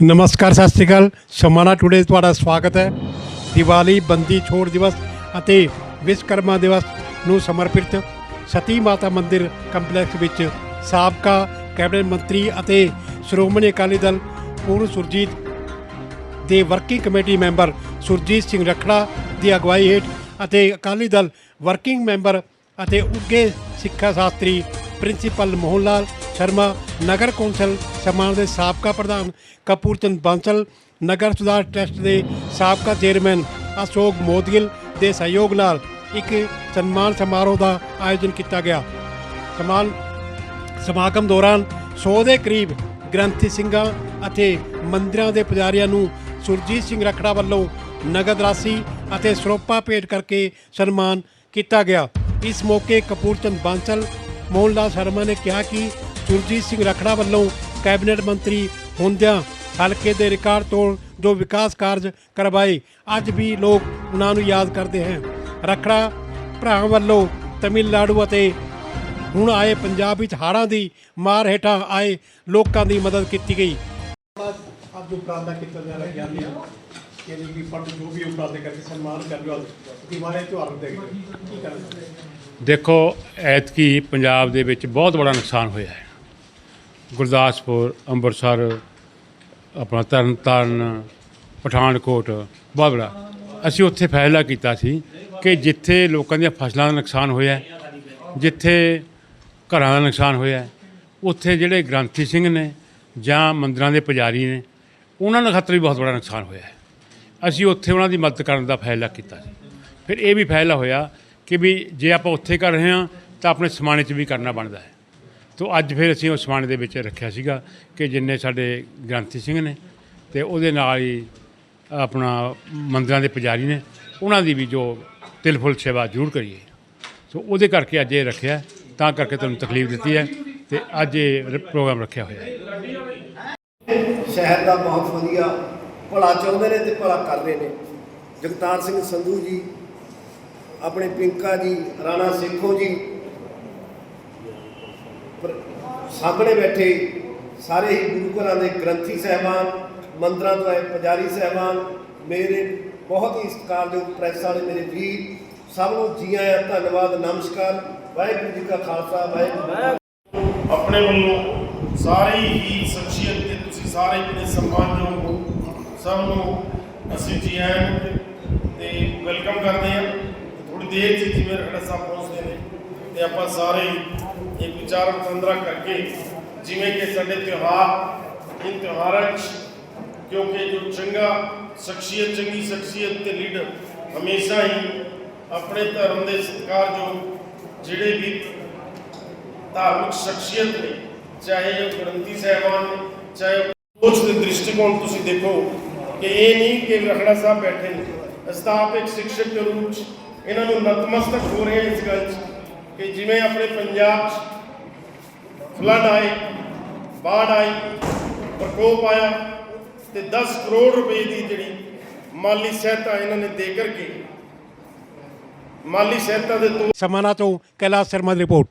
ਨਮਸਕਾਰ, ਸਤਿ ਸ਼੍ਰੀ ਅਕਾਲ। ਸ਼ਮਾਨਾ ਟੂਡੇ ਤੁਹਾਡਾ ਸਵਾਗਤ ਹੈ। ਦੀਵਾਲੀ, ਬੰਦੀ, ਛੋੜ ਦਿਵਸ ਅਤੇ ਵਿਸ਼ਕਰਮਾ ਦਿਵਸ ਨੂੰ ਸਮਰਪਿਤ ਸਤੀ ਮਾਤਾ ਮੰਦਿਰ ਕੰਪਲੈਕਸ ਵਿੱਚ ਸਾਬਕਾ ਕੈਬਨਿਟ ਮੰਤਰੀ ਅਤੇ ਸ਼੍ਰੋਮਣੀ ਅਕਾਲੀ ਦਲ ਪੂਰਨ ਸੁਰਜੀਤ ਦੇ working committee member Surjit Singh Rakhra ਦੀ ਅਗਵਾਈ ਹੇਠ ਅਤੇ ਅਕਾਲੀ ਦਲ ਵਰਕਿੰਗ ਮੈਂਬਰ ਅਤੇ ਉੱਗੇ ਸਿੱਖਿਆ ਸ਼ਾਸਤਰੀ ਪ੍ਰਿੰਸੀਪਲ ਮੋਹਨ ਲਾਲ ਸ਼ਰਮਾ, ਨਗਰ ਕੌਂਸਲ ਸਮਾਨ ਦੇ ਸਾਬਕਾ ਪ੍ਰਧਾਨ ਕਪੂਰਚੰਦ ਬਾਂਸਲ, ਨਗਰ ਸੁਧਾਰ ਟਰਸਟ ਦੇ ਸਾਬਕਾ ਚੇਅਰਮੈਨ ਅਸ਼ੋਕ ਮੋਦਗਿਲ ਦੇ ਸਹਿਯੋਗ ਨਾਲ ਇੱਕ ਸਨਮਾਨ ਸਮਾਰੋਹ ਦਾ ਆਯੋਜਨ ਕੀਤਾ ਗਿਆ। ਸਮਾਨ, ਸਮਾਗਮ ਦੌਰਾਨ 100 ਦੇ ਕਰੀਬ ਗ੍ਰੰਥੀ ਸਿੰਘਾਂ ਅਤੇ ਮੰਦਿਰਾਂ ਦੇ ਪੁਜਾਰੀਆਂ ਨੂੰ ਸੁਰਜੀਤ ਸਿੰਘ ਰਖੜਾ ਵੱਲੋਂ ਨਗਦ ਰਾਸ਼ੀ ਅਤੇ ਸਰੋਪਾ ਭੇਟ ਕਰਕੇ ਸਨਮਾਨ ਕੀਤਾ ਗਿਆ। ਇਸ ਮੌਕੇ ਕਪੂਰਚੰਦ ਬਾਂਸਲ, ਮੋਹਨਲਾਲ ਸ਼ਰਮਾ ਨੇ ਕਿਹਾ ਕਿ ਸੁਰਜੀਤ ਸਿੰਘ ਰਖੜਾ ਵੱਲੋਂ ਕੈਬਨਿਟ ਮੰਤਰੀ ਹੁੰਦਿਆਂ ਹਲਕੇ ਦੇ ਰਿਕਾਰਡ ਤੋੜ ਜੋ ਵਿਕਾਸ ਕਾਰਜ ਕਰਵਾਏ ਅੱਜ ਵੀ ਲੋਕ ਉਹਨਾਂ ਨੂੰ ਯਾਦ ਕਰਦੇ ਹਨ। ਰਖੜਾ ਭਰਾਵਾਂ ਵੱਲੋਂ ਤਮਿਲਨਾਡੂ ਅਤੇ ਹੁਣ ਆਏ ਪੰਜਾਬ ਵਿੱਚ ਹਾੜਾਂ ਦੀ ਮਾਰ ਹੇਠਾਂ ਆਏ ਲੋਕਾਂ ਦੀ ਮਦਦ ਕੀਤੀ ਗਈ। ਅੱਜ ਉਪਰਾਲਾ ਕੀਤਾ ਜਾ ਰਿਹਾ ਗਿਆਨੀ ਕਿ ਵੀ ਪੰਡ ਜੋ ਵੀ ਉਪਰਾਲੇ ਕਰਕੇ ਸਨਮਾਨ ਕਰ ਲਿਓ ਦੀਵਾਲੀ ਤਿਉਹਾਰ ਦੇ ਕੀ ਕਰਨਾ ਦੇਖੋ ਐਤਕੀ ਪੰਜਾਬ ਦੇ ਵਿੱਚ ਬਹੁਤ ਬੜਾ ਨੁਕਸਾਨ ਹੋਇਆ ਹੈ। ਗੁਰਦਾਸਪੁਰ, ਅੰਮ੍ਰਿਤਸਰ, ਆਪਣਾ ਤਰਨਤਾਰਨ ਪਠਾਨਕੋਟ ਬਹੁਤ ਅਸੀਂ ਉੱਥੇ ਫੈਸਲਾ ਕੀਤਾ ਸੀ ਕਿ ਜਿੱਥੇ ਲੋਕਾਂ ਦੀਆਂ ਫਸਲਾਂ ਦਾ ਨੁਕਸਾਨ ਹੋਇਆ, ਜਿੱਥੇ ਘਰਾਂ ਦਾ ਨੁਕਸਾਨ ਹੋਇਆ, ਉੱਥੇ ਜਿਹੜੇ ਗ੍ਰੰਥੀ ਸਿੰਘ ਨੇ ਜਾਂ ਮੰਦਰਾਂ ਦੇ ਪੁਜਾਰੀ ਨੇ, ਉਹਨਾਂ ਦਾ ਖਾਤਰ ਵੀ ਬਹੁਤ ਬੜਾ ਨੁਕਸਾਨ ਹੋਇਆ ਹੈ। ਅਸੀਂ ਉੱਥੇ ਉਹਨਾਂ ਦੀ ਮਦਦ ਕਰਨ ਦਾ ਫੈਸਲਾ ਕੀਤਾ ਸੀ। ਫਿਰ ਇਹ ਵੀ ਫੈਸਲਾ ਹੋਇਆ ਕਿ ਵੀ ਜੇ ਆਪਾਂ ਉੱਥੇ ਕਰ ਰਹੇ ਹਾਂ, ਤਾਂ ਆਪਣੇ ਸਮਾਣੇ 'ਚ ਵੀ ਕਰਨਾ ਬਣਦਾ ਹੈ। ਤੋ ਅੱਜ ਫਿਰ ਅਸੀਂ ਉਸ ਸਮਾਣੇ ਦੇ ਵਿੱਚ ਰੱਖਿਆ ਸੀਗਾ ਕਿ ਜਿੰਨੇ ਸਾਡੇ ਗ੍ਰੰਥੀ ਸਿੰਘ ਨੇ ਤੇ ਉਹਦੇ ਨਾਲ ਹੀ ਆਪਣਾ ਮੰਦਰਾਂ ਦੇ ਪੁਜਾਰੀ ਨੇ, ਉਹਨਾਂ ਦੀ ਵੀ ਜੋ ਤਿਲ ਫੁੱਲ ਸੇਵਾ ਜ਼ਰੂਰ ਕਰੀਏ। ਸੋ ਉਹਦੇ ਕਰਕੇ ਅੱਜ ਇਹ ਰੱਖਿਆ, ਤਾਂ ਕਰਕੇ ਤੁਹਾਨੂੰ ਤਕਲੀਫ ਦਿੱਤੀ ਹੈ ਤੇ ਅੱਜ ਇਹ ਪ੍ਰੋਗਰਾਮ ਰੱਖਿਆ ਹੋਇਆ ਹੈ। ਸ਼ਹਿਰ ਦਾ ਬਹੁਤ ਵਧੀਆ, ਭਲਾ ਚਾਹੁੰਦੇ ਨੇ ਤੇ ਭਲਾ ਕਰਦੇ ਨੇ। ਜਗਤਾਰ ਸਿੰਘ ਸੰਧੂ ਜੀ, ਆਪਣੇ ਪਿੰਕਾ ਜੀ, ਰਾਣਾ ਸੇਖੋ ਜੀ ਸਾਹਮਣੇ ਬੈਠੇ ਸਾਰੇ ਹੀ ਗੁਰੂ ਘਰਾਂ ਦੇ ਗ੍ਰੰਥੀ ਸਹਿਬਾਨ, ਮੰਦਰਾਂ ਤੋਂ ਆਏ ਪੁਜਾਰੀ ਸਹਿਬਾਨ, ਮੇਰੇ ਬਹੁਤ ਹੀ ਸਤਿਕਾਰਯੋਗ ਪ੍ਰੈਸ ਵਾਲੇ ਮੇਰੇ ਵੀਰ, ਸਭ ਨੂੰ ਜੀ ਆਇਆਂ ਧੰਨਵਾਦ, ਨਮਸਕਾਰ, ਵਾਹਿਗੁਰੂ ਜੀ ਕਾ ਖਾਲਸਾ, ਵਾਹਿਗੁਰੂ ਆਪਣੇ ਵੱਲੋਂ ਸਾਰੇ ਹੀ ਸ਼ਖਸੀਅਤ ਤੇ ਤੁਸੀਂ ਸਾਰੇ ਜਿਹੜੇ ਸਨਮਾਨਯੋਗ ਸਭ ਨੂੰ ਅਸੀਂ ਜੀ ਆਇਆਂ ਤੇ- ਵੈਲਕਮ ਕਰਦੇ ਹਾਂ। ਥੋੜੀ ਦੇਰ ਚ ਜਿਵੇਂ ਰਖੜਾ ਸਾਹਿਬ ਪਹੁੰਚਦੇ ਨੇ। ਤੇ ਆਪਾਂ ਸਾਰੇ ਇੱਕ ਵਿਚਾਰ ਵਟਾਂਦਰਾ ਕਰਕੇ ਜਿਵੇਂ ਕਿ ਸਾਡੇ ਤਿਉਹਾਰ ਇਨ ਤਿਉਹਾਰਾਂ 'ਚ ਕਿਉਂਕਿ ਜੋ ਚੰਗਾ ਸ਼ਖਸੀਅਤ, ਚੰਗੀ ਸ਼ਖਸੀਅਤ ਤੇ ਲੀਡਰ ਹਮੇਸ਼ਾ ਹੀ ਆਪਣੇ ਧਰਮ ਦੇ ਸਤਿਕਾਰਯੋਗ ਜਿਹੜੇ ਵੀ ਧਾਰਮਿਕ ਸ਼ਖਸੀਅਤ ਨੇ, ਚਾਹੇ ਉਹ ਗ੍ਰੰਥੀ ਸਾਹਿਬਾਨ ਨੇ, ਚਾਹੇ ਸੋਚ ਦੇ ਦ੍ਰਿਸ਼ਟੀਕੋਣ ਤੁਸੀਂ ਦੇਖੋ ਕਿ ਇਹ ਨਹੀਂ ਕਿ ਰਖੜਾ ਸਾਹਿਬ ਬੈਠੇ ਨੇ। ਅਸੀਂ ਤਾਂ ਇੱਕ ਸਿੱਖਸ਼ਕ ਦੇ ਰੂਪ ਚ ਇਹਨਾਂ ਨੂੰ ਨਤਮਸਤਕ ਹੋ ਰਹੇ ਇਸ ਗੱਲ 'ਚ। ਕਿ ਜਿਵੇਂ ਆਪਣੇ ਪੰਜਾਬ 'ਚ ਫਲੱਡ ਆਏ ਬਾੜ ਆਈ, ਪ੍ਰਕੋਪ ਆਇਆ ਤੇ 10 ਕਰੋੜ ਰੁਪਏ ਦੀ ਜਿਹੜੀ ਮਾਲੀ ਸਹਾਇਤਾ ਇਹਨਾਂ ਨੇ ਦੇ ਕਰਕੇ ਮਾਲੀ ਸਹਾਇਤਾ ਦੇ ਤੌਰ ਸਮਾਨਾ ਤੋਂ ਕੈਲਾਸ਼ ਸ਼ਰਮਾ ਦੀ ਰਿਪੋਰਟ।